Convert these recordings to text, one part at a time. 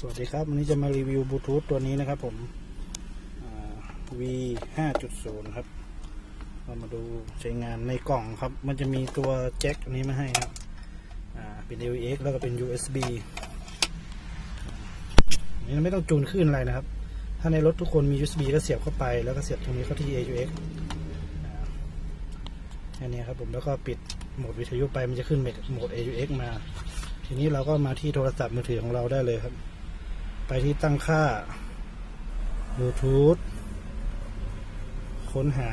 สวัสดีครับ วันนี้จะมารีวิวบลูทูธตัวนี้นะครับผม V 5.0 ครับ เรามาดูใช้งานในกล่องครับ มันจะมีตัวแจ็คนี้มาให้ครับเป็น AVX แล้วก็เป็น USB อันนี้ไม่ต้องจูนขึ้นอะไรนะครับ ถ้าในรถทุกคนมี USB ก็เสียบเข้าไป แล้วก็เสียบตรงนี้เข้าที่ AUX อ่าแค่นี้ครับผมแล้วก็ปิดโหมดวิทยุไปมันจะขึ้นโหมด AUX มา ทีนี้เราก็มาที่โทรศัพท์มือถือของเราได้เลยครับ ไปที่ตั้งค่าบลูทูธค้นหา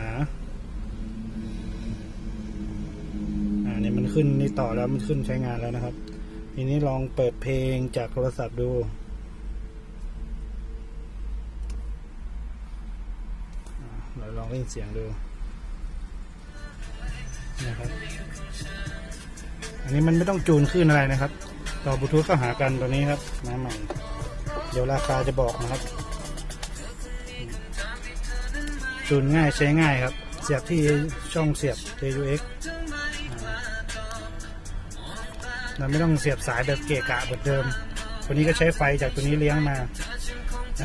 อ่าเนี่ยมันขึ้นนี่ต่อแล้วมันขึ้นใช้งานแล้วนะครับ ทีนี้ลองเปิดเพลงจากโทรศัพท์ดู เราลองเล่นเสียงดู นะครับ อันนี้มันไม่ต้องจูนขึ้นอะไรนะครับ ต่อบลูทูธเข้าหากันตัวนี้ครับมาใหม่ ดี๋ยวราคาจะบอกนะครับจูนง่ายใช้ง่ายครับ เสียบที่ช่องเสียบ TUX เราไม่ต้องเสียบสายแบบเกะกะแบบเดิม ตัวนี้ก็ใช้ไฟจากตัวนี้เลี้ยงมา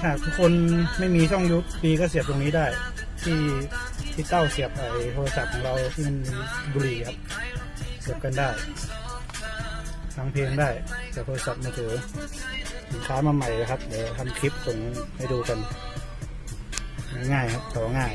ถ้าทุกคนไม่มีช่อง USB ก็เสียบตรงนี้ได้ ที่ที่เต้าเสียบไอ้โทรศัพท์ของเราที่มันบุหรี่ครับ เสียบกันได้ ฟังเพลงได้จากโทรศัพท์มือถือสินค้ามาใหม่นะครับ เดี๋ยวทำคลิปส่งให้ดูกัน ง่ายครับต่อง่าย